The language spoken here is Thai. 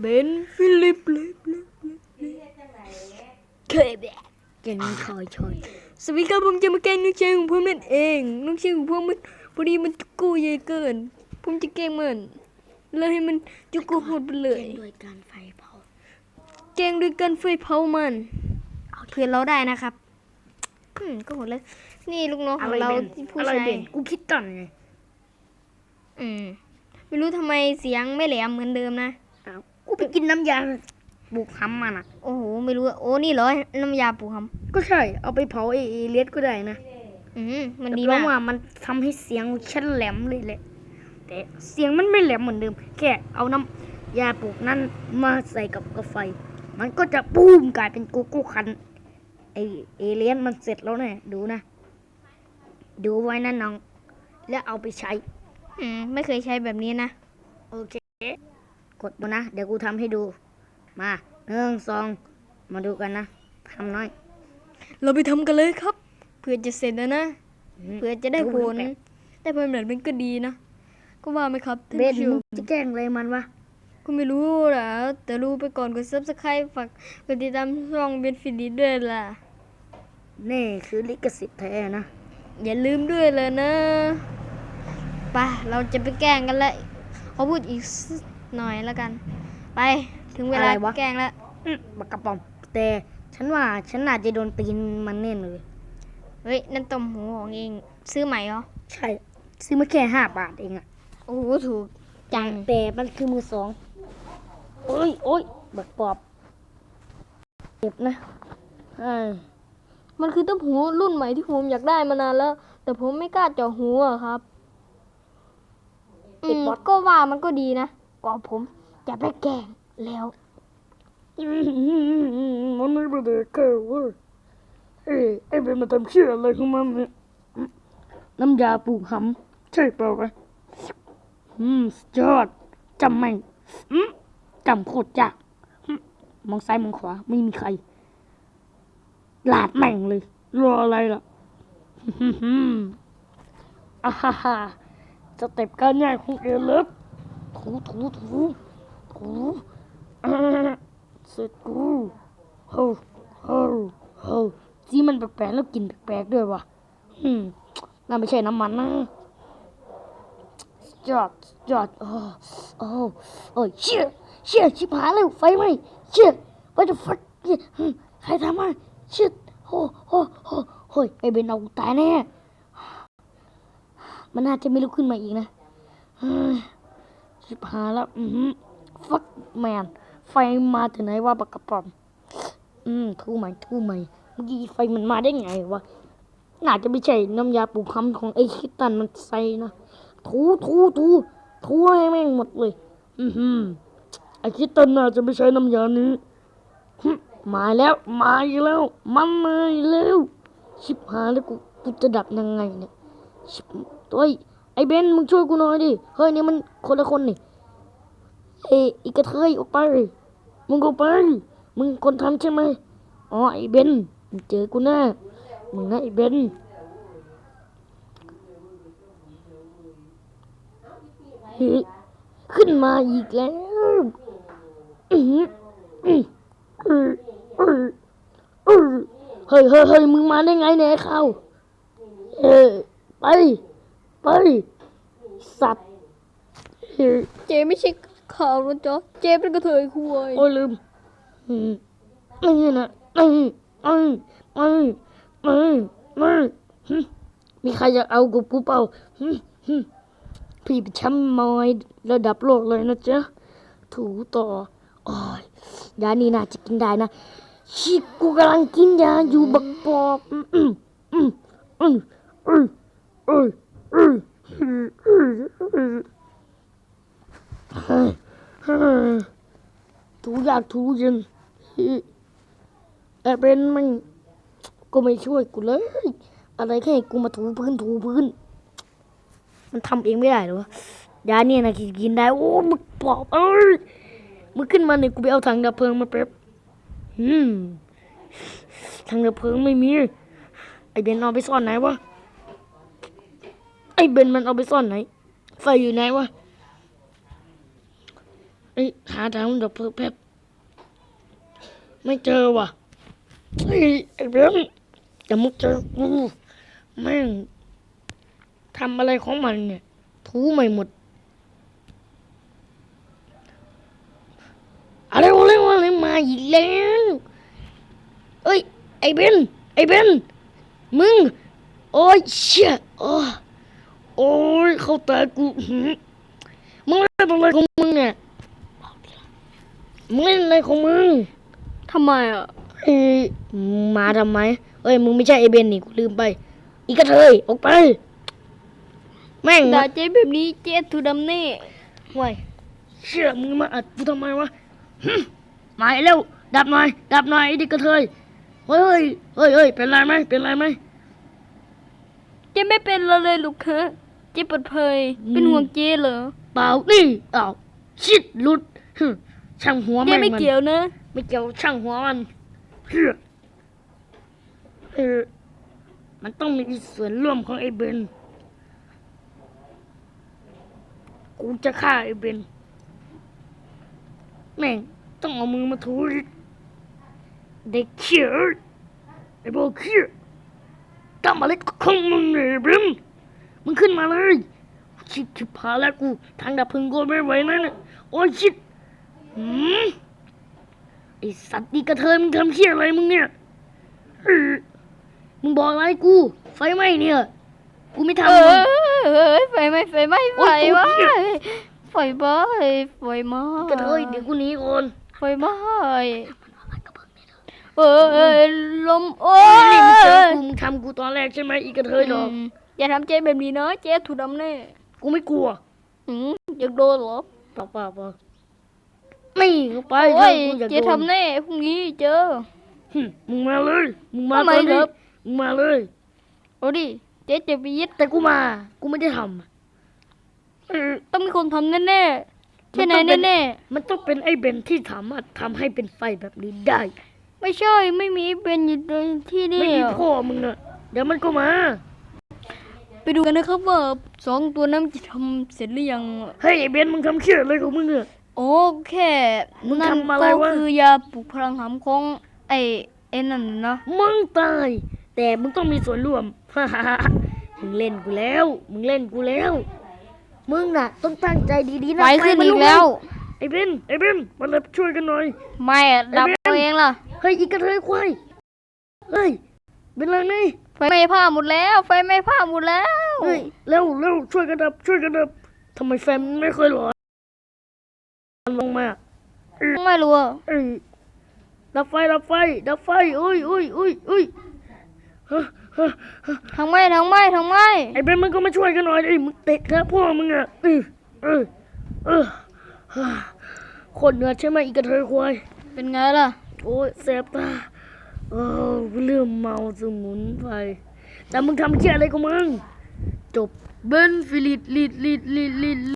เบนฟิลิปเลปเลปเลปเคยแบบแกงคอยชอยสวัสดีครับผมจะมาแกล้งน้องชายของผมนั่นเองน้องชายของผมมันพอดีมันจุกกูใหญ่เกิน ผมจะแกล้งมันแล้วให้มันจุกกูโหดไปเลยโดยการไฟเผาแกล้งด้วยกันไฟเผามันเพื่อนเราได้นะครับอืมก็หมดแล้วนี่ลูกน้องของเราที่ผู้อะไรชายเด่นกูคิดก่อนไงอืมไม่รู้ทำไมเสียงไม่แหลมเหมือนเดิมนะอ้าว กูไปกินน้ำยาบุกหำมันอะ โอ้โห ไม่รู้อะโอ้ นี่เหรอ น้ำยาปูคก็ใช่ เอาไปเผาเอเอเลียสก็ได้นะำอืมมันแต่ดีเพราะมากว่ามันทำให้เสียงฉันแหลมเลยแหละ แต่เสียงมันไม่แหลมเหมือนเดิม แค่เอาน้ำยาปลูกนั่นมาใส่กับกาแฟมันก็จะปูมกลายเป็นโกโก้คันไอเอเลียนมันเสร็จแล้วเนี่ยดูนะ ดูไว้นะน้อง แล้วเอาไปใช้ อืม ไม่เคยใช้แบบนี้นะ โอเค กดมานะ เดี๋ยวกูทำให้ดู มาหนึ่งสองมาดูกันนะทำน้อย เราไปทำกันเลยครับเพื่อจะเสร็จแล้วนะอืมเพื่อจะได้ผลดูมันแปลกได้ผลแบบนี้ก็ดีนะก็ว่าไหมครับท่านเบนผู้ชมึมงจะแกล้งอะไรมันวะก็ไม่รู้นะแต่รู้ไปก่อนกด subscribe ฝากกดติดตามช่องเบนฟิลิปด้วยล่ะนี่คือลิขสิทธิ์แท้นะ อย่าลืมด้วยเลยนะไปเราจะไปแกล้งกันแล้วเขาพูดอีกสัก หน่อยแล้วกัน ไปถึงเวลาอะไรวะ แกล้งแล้วอืมบักกระป๋อมแต่ฉันว่าฉันอาจจะโดนตีนมันแน่เลย เฮ้ย นั่นต้มหูของเอง ซื้อใหม่เหรอ ใช่ ซื้อมาแค่ห้าบาทเองอะโอ้โหถูกจังแต่มันคือมือสองโอ้ยโอ้ยบักปอบเจ็บนะเอ้ยมันคือต้มหูรุ่นใหม่ที่ผมอยากได้มานานแล้ว แต่ผมไม่กล้าเจาะหูอะครับอืมก็ว่ามันก็ดีนะ ก็ผมจะไปแกล้งแล้วมันไม่เป็นเด็กเกิเว้ยเอ้ยไอ้เป็นมาทำเชื่ออะไรของมันเนี่ยน้ำยาปลูกหำใช่เปล่าวะอืมสุดยอดจำแม่งอืมจำโคตรยากอืมมองซ้ายมองขวาไม่มีใครลาดแม่งเลย รออะไรล่ะฮึ่มๆอ่าฮ่าฮ่าสเต็ปการง่ายของเอเลิฟ ถูถูถูถูอ่าเสร็จกูโฮ้โฮ้โฮ้จีมันแปลกๆแล้วกลินแปลกๆด้วยวะอืมน่าไม่ใช่น้ำมันนะสุดยอดสุดยอดโอ้โอ้โอ้ยเชี่ยเชี่ยชิบหายแล้วไฟไหมเชี่ย what the fuck เชี่ยอืมใครทำมาเชี่ยโอ้โอ้โอ้เฮ้ยไอเบนเอากูตายแน่มันน่าจะไม่ลุกขึ้นมาอีกนะ สิบหาแล้ว อือหือ fuck man ไฟมาถึงไหนวะบักกระป๋อม อืมทูใหม่ทูใหม่เมื่อกี้ไฟมันมาได้ไงวะ น่าจะไม่ใช่น้ำยาปลูกคำของไอ้คิตันมันใส่นะ ทูทูทูทูให้แม่งหมดเลย อือหือไอ้คิตันน่าจะไม่ใช้น้ำยานี้มาแล้วมาอีกแล้ว มันมาอีกแล้วชิบหายแล้วกูกูจะดับยังไงเนี่ยชิบตัว ไอ้เบนมึงช่วยกูหน่อยดิ เฮ้ยนี่มันคนละคนนี่เอ้ยอีกระเทยออกไป มึงออกไป มึงคนทำใช่ไหมอ๋อไอ้เบนเจอกูแน่มึงนะไอ้เบนขึ้นมาอีกแล้วเฮ้ยเฮ้ยเฮ้ยมึงมาได้ไงเนี่ยเข้าเออไป ไป สัตว์เฮ้ยเจไม่ใช่ข่าวนะจ๊ะเจเป็นกระเทยคุยโอ้ยลืมอืมนี่นะนี่นี่นี่นี่นี่หึมีใครอยากเอากับกูเปล่าหึหึพี่เป็นแชมป์มวยระดับโลกเลยนะจ๊ะ ถูต่อโอ้ยยานี่น่าจะกินได้นะ ชิกูกำลังกินยาอยู่บักปอบอืมอืมอืมอืมอืม อืมอืมอืมอืมฮ้ยเฮ้ยถูอยากถูเย็นแต่เป็นมันก็ไม่ช่วยกูเลย อะไรแค่กูมาถูพื้นถูพื้น มันทำเองไม่ได้หรอยาเนี่ยนะกินกินได้ โอ้มึงปอบเอ้ยมึงขึ้นมาเนี่ยกูไปเอาถังดับเพลิงมาแป๊บอืมถังดับเพลิงไม่มีไอเบนเอาไปซ่อนไหนวะ ไอ้เบนมันเอาไปซ่อนไหน ไฟอยู่ไหนวะเอ้หาทางดับเพลิงแป๊บไม่เจอว่ะเฮ้ไอ้เบนจะมึงเจอกูแม่งทำอะไรของมันเนี่ย ทูไม่หมดอะไรวะอะไรวะอะไรมาอีกแล้วเอ้ยไอ้เบนไอ้เบนมึง โอ้ยเชี่ยโอ้ โอ้ยเข้าตากูหืมมึงเล่นอะไรของมึงเนี่ยมึงเล่นอะไรของมึงทำไมอะเอ้ยมาทำไมเอ้ยมึงไม่ใช่ไอ้เบนนี่กูลืมไป อีกกระเทยออกไป แม่งด่าเจ๊แบบนี้เจ๊ถูกดำแน่ห่วยเชื่อมึงมาอัดกูทำไมวะหึมาเร็วดับหน่อยดับหน่อยไอ้เด็กกระเทยเฮ้ยเฮ้ยเฮ้ยเป็นไรไหมเป็นไรไหมเจ๊ไม่เป็นอะไรเลยลูกคะ เจ๊เปิดเผยอืมเป็นห่วงเจ๊เหรอเปล่านี่อ้าวชิดหลุดหึช่างหัวเจ๊แม่งไม่มันเกี่ยวนะ ไม่เกี่ยวช่างหัวมันเฮ้ยเออมันต้องมีส่วนร่วมของไอ้เบนกูจะฆ่าไอ้เบนแม่งต้องเอามือมาถูดิเด็กเขี้ยเอ้ยไอ้บอกเขี้ยทำอะไรของมึงเนี่ยไอ้เบน มึงขึ้นมาเลยชิดชิบพายแล้วกูทางดับเพลิงก็ไม่ไหวนะเนี่ยโอ้ยชิดหืมไอสัตว์นี่กระเทยมึงทำเชี่ยอะไรมึงเนี่ยเออมึงบอกอะไรกู ไฟไหม้เนี่ย กูไม่เอทำมึงอเอ้ยไฟไหม้ไฟไหม้โอ๊ไฟยไหม้กูเหี้ยไฟไหม้ไฟไหม้กระเทยเดี๋ยวกูหนีก่อนไฟไหม้ เออเออลมโอ้นี่มึงเจอยกูอืมึงทำกูตอนแรกใช่ไหมอีกระเทยหรอกมอย่าทำเจ๊แบบนี้นะเจ๊ถูกดำแน่กูไม่กลัวอืมอยากโดนเหรอเปล่าเปล่าเปล่านี่เข้าไปโอ้ยกูอยากเจ๊โดนทำแน่พรุ่งนี้เจอ หึมึงมาเลยมึงมาทำไมตอนนี้ครับ มึงมาเลย เอาดิเจ๊จะไปยึดแต่กูมา กูไม่ได้ทำเออต้องมีคนทำแน่ๆใช่ไหนมันต้องเป็นแน่มันต้องเป็นไอ้เบนที่สามารถทำให้เป็นไฟแบบนี้ได้ๆ ไม่ใช่ไม่มีเป็นอยู่ในที่นี่ไม่มีอะพ่อมึงอะเดี๋ยวมันก็มา ไปดูกันนะครับว่าสองตัวนั้นจะทำเสร็จหรือยังเฮ้ยไอ้เบนมึงทำเชี่ยอะไรของมึงอะ โอเคมึงนั่นทำอะไรก็วะ คือยาปลุกพลังหำของไอ้ไอ้นั่นนะมึงตาย แต่มึงต้องมีส่วนร่วมมึงเล่นกูแล้ว มึงเล่นกูแล้ว มึงน่ะ ต้องตั้งใจดีๆนะไฟขึ้นมัอีลุกแล้ว ไอ้เบนไอ้เบนมาเลยช่วยกันหน่อย ไม่อะดับไอ้เบนเอาเองล่ะ เฮ้ยอีกกระเทยควายเฮ้ยเป็นไรไหมไฟไหม้ผ้าหมดแล้ว ไฟไหม้ผ้าหมดแล้วเฮ้ยเร็วเร็วช่วยกันดับช่วยกันดับทำไมแฟนมันไม่เคยหลอนลงมาไม่รู้อะเอ้ยดับไฟดับไฟดับไฟอุ้ยอุ้ยอุ้ยอุ้ยฮะฮะฮะทางไหม้ทางไหม้ทางไหม้ไอ้เบนมันก็มาช่วยกันหน่อยดิมึงเตะนะพ่อมึงอะเออเออเออฮะโคนเหนือดใช่ไหมอีกกระเทยควายเป็นไงล่ะ โอ้ยแสบตาเออเริ่มเมาสมุนไพรแต่มึงทำเชี่ยอะไรของมึง จบ เบนฟิลิดลิดลิดลิดลิด